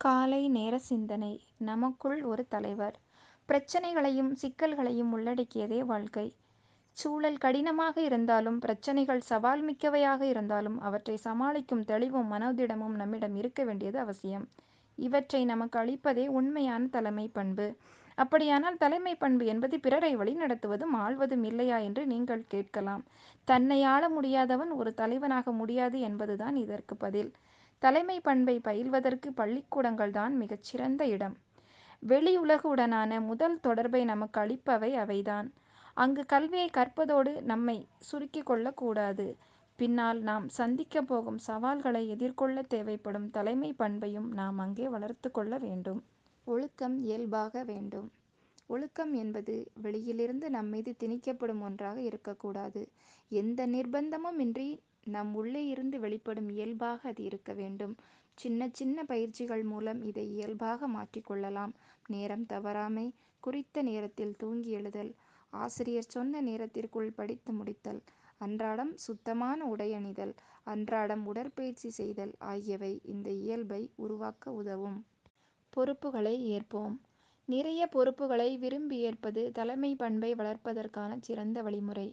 காலை நேர சிந்தனை நமக்குள் ஒரு தலைவர்! பிரச்சனைகளையும் சிக்கல்களையும் உள்ளடக்கியதே வாழ்க்கை. சூழல் கடினமாக இருந்தாலும் பிரச்சனைகள் சவால் மிக்கவையாக இருந்தாலும் அவற்றை சமாளிக்கும் தெளிவும் மனோதிடமும் நம்மிடம் இருக்க வேண்டியது அவசியம். இவற்றை நமக்கு அளிப்பதே உண்மையான தலைமை பண்பு. அப்படியானால் தலைமை பண்பு என்பது பிறரை வழி நடத்துவதும் ஆழ்வதும் இல்லையா என்று நீங்கள் கேட்கலாம். தன்னை ஆள முடியாதவன் ஒரு தலைவனாக முடியாது என்பதுதான் இதற்கு பதில். தலைமை பண்பை பயில்வதற்கு பள்ளிக்கூடங்கள் தான் மிகச்சிறந்த இடம் வெளி உலகுடனான முதல் தொடர்பை நமக்கு அளிப்பவை அவைதான். அங்கு கல்வியை கற்பதோடு நம்மை சுருக்கிக் கொள்ளக்கூடாது பின்னால் நாம் சந்திக்கப் போகும் சவால்களை எதிர்கொள்ள தேவைப்படும் தலைமை பண்பையும் நாம் அங்கே வளர்த்துக் கொள்ள வேண்டும். ஒழுக்கம் இயல்பாக வேண்டும். ஒழுக்கம் என்பது வெளியிலிருந்து நம்மீது திணிக்கப்படும் ஒன்றாக இருக்கக்கூடாது. எந்த நிர்பந்தமும் இன்றி நம் உள்ளே இருந்து வெளிப்படும் இயல்பாக அது இருக்க வேண்டும். சின்ன சின்ன பயிற்சிகள் மூலம் இதை இயல்பாக மாற்றிக்கொள்ளலாம் நேரம் தவறாமை குறித்த நேரத்தில் தூங்கி எழுதல் ஆசிரியர் சொன்ன நேரத்திற்குள் படித்து முடித்தல் அன்றாடம் சுத்தமான உடை அணிதல் அன்றாடம் உடற்பயிற்சி செய்தல் ஆகியவை இந்த இயல்பை உருவாக்க உதவும். பொறுப்புகளை ஏற்போம்! நிறைய பொறுப்புகளை விரும்பி ஏற்பது தலைமை பண்பை வளர்ப்பதற்கான சிறந்த வழிமுறை.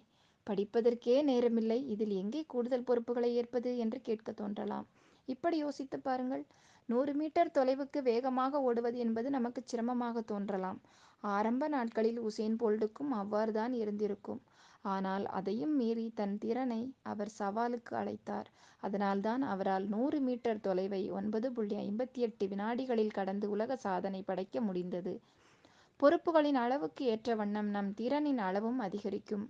படிப்பதற்கே நேரமில்லை இதில் எங்கே கூடுதல் பொறுப்புகளை ஏற்பது என்று கேட்க தோன்றலாம். இப்படி யோசித்து பாருங்கள். நூறு மீட்டர் தொலைவுக்கு வேகமாக ஓடுவது என்பது நமக்கு சிரமமாக தோன்றலாம். ஆரம்ப நாட்களில் உசேன் போல்டுக்கும் அவ்வாறுதான் இருந்திருக்கும். ஆனால் அதையும் மீறி தன் திறனை அவர் சவாலுக்கு அழைத்தார். அதனால்தான் அவரால் நூறு மீட்டர் தொலைவை ஒன்பது புள்ளி ஐம்பத்தி எட்டு வினாடிகளில் கடந்து உலக சாதனை படைக்க முடிந்தது. பொறுப்புகளின் அளவுக்கு ஏற்ற வண்ணம் நம் திறனின் அளவும் அதிகரிக்கும்.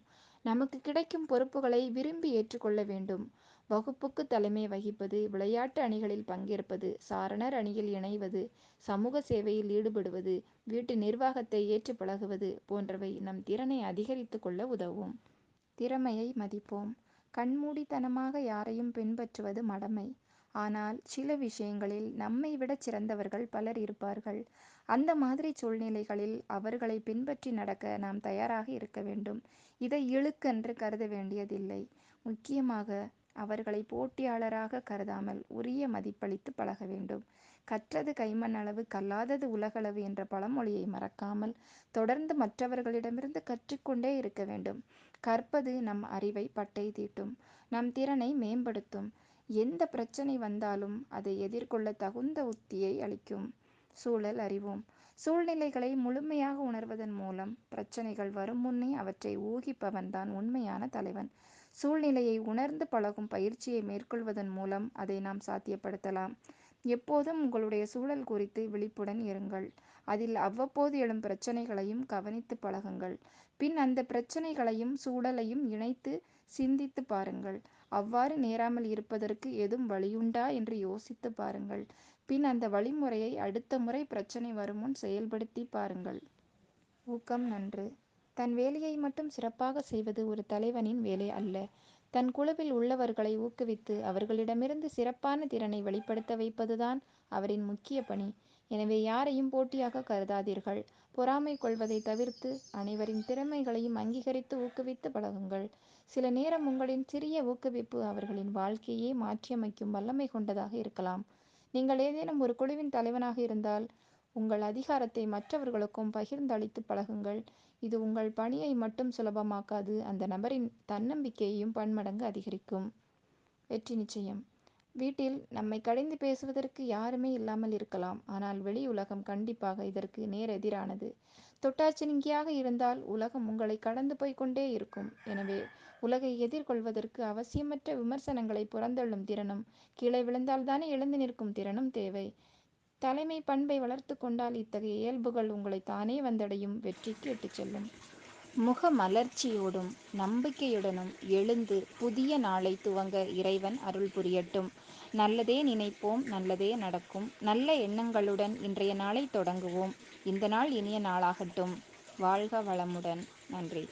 நமக்கு கிடைக்கும் பொறுப்புகளை விரும்பி ஏற்றுக்கொள்ள வேண்டும். வகுப்புக்கு தலைமை வகிப்பது விளையாட்டு அணிகளில் பங்கேற்பது சாரணர் அணியில் இணைவது சமூக சேவையில் ஈடுபடுவது வீட்டு நிர்வாகத்தை ஏற்றுப் பழகுவது போன்றவை நம் திறனை அதிகரித்து கொள்ள உதவும். திறமையை மதிப்போம். கண்மூடித்தனமாக யாரையும் பின்பற்றுவது மடமை. ஆனால் சில விஷயங்களில் நம்மை விட சிறந்தவர்கள் பலர் இருப்பார்கள். அந்த மாதிரி சூழ்நிலைகளில் அவர்களை பின்பற்றி நடக்க நாம் தயாராக இருக்க வேண்டும். இதை இழுக்கென்று கருத வேண்டியதில்லை. முக்கியமாக அவர்களை போட்டியாளராக கருதாமல் உரிய மதிப்பளித்து பழக வேண்டும். கற்றது கைமண் அளவு கல்லாதது உலகளவு என்ற பழமொழியை மறக்காமல் தொடர்ந்து மற்றவர்களிடமிருந்து கற்றுக்கொண்டே இருக்க வேண்டும். கற்பது நம் அறிவை பட்டை தீட்டும். நம் திறனை மேம்படுத்தும். எந்த பிரச்சனை வந்தாலும் அதை எதிர்கொள்ள தகுந்த உத்தியை அளிக்கும். சூழல் அறிவோம். சூழ்நிலைகளை முழுமையாக உணர்வதன் மூலம் பிரச்சனைகள் வரும் முன்னே அவற்றை ஊகிப்பவன்தான் உண்மையான தலைவன். சூழ்நிலையை உணர்ந்து பழகும் பயிற்சியை மேற்கொள்வதன் மூலம் அதை நாம் சாத்தியப்படுத்தலாம். எப்போதும் உங்களுடைய சூழல் குறித்து விழிப்புடன் இருங்கள். அதில் அவ்வப்போது எழும் பிரச்சனைகளையும் கவனித்து பழகுங்கள். பின் அந்த பிரச்சனைகளையும் சூழலையும் இணைத்து சிந்தித்துப் பாருங்கள். அவ்வாறு நேராமல் இருப்பதற்கு ஏதும் வழியுண்டா என்று யோசித்துப் பாருங்கள். பின் அந்த வழிமுறையை அடுத்த முறை பிரச்சனை வருமுன் செயல்படுத்திப் பாருங்கள். ஊக்கம் நன்று. தன் வேலையை மட்டும் சிறப்பாக செய்வது ஒரு தலைவனின் வேலை அல்ல. தன் குழுவில் உள்ளவர்களை ஊக்குவித்து அவர்களிடமிருந்து சிறப்பான திறனை வெளிப்படுத்த வைப்பதுதான் அவரின் முக்கிய பணி. எனவே யாரையும் போட்டியாக கருதாதீர்கள். பொறாமை கொள்வதை தவிர்த்து அனைவரின் திறமைகளையும் அங்கீகரித்து ஊக்குவித்து பழகுங்கள். சில நேரம் உங்களின் சிறிய ஊக்குவிப்பு அவர்களின் வாழ்க்கையே மாற்றியமைக்கும் வல்லமை கொண்டதாக இருக்கலாம். நீங்கள் ஏதேனும் ஒரு குழுவின் தலைவனாக இருந்தால் உங்கள் அதிகாரத்தை மற்றவர்களுக்கும் பகிர்ந்தளித்து பழகுங்கள். இது உங்கள் பணியை மட்டும் சுலபமாக்காது அந்த நபரின் தன்னம்பிக்கையையும் பன்மடங்கு அதிகரிக்கும். வெற்றி நிச்சயம்! வீட்டில் நம்மை கடிந்து பேசுவதற்கு யாருமே இல்லாமல் இருக்கலாம். ஆனால் வெளி உலகம் கண்டிப்பாக இதற்கு நேரெதிரானது. தொட்டாச்சினிங்கியாக இருந்தால் உலகம் உங்களை கடந்து போய்க் கொண்டே இருக்கும். எனவே உலகை எதிர்கொள்வதற்கு அவசியமற்ற விமர்சனங்களைப் புறந்தள்ளும் திறனும் கீழே விழுந்தால்தானே எழுந்து நிற்கும் திறனும் தேவை. தலைமை பண்பை வளர்த்து கொண்டால் இத்தகைய இயல்புகள் உங்களைத் தானே வந்தடையும் வெற்றிக்கு இட்டுச் செல்லும். முகமலர்ச்சியோடும் நம்பிக்கையுடனும் எழுந்து புதிய நாளை துவங்க இறைவன் அருள் புரியட்டும். நல்லதே நினைப்போம் நல்லதே நடக்கும். நல்ல எண்ணங்களுடன் இன்றைய நாளை தொடங்குவோம். இந்த நாள் இனிய நாளாகட்டும். வாழ்க வளமுடன்! நன்றி!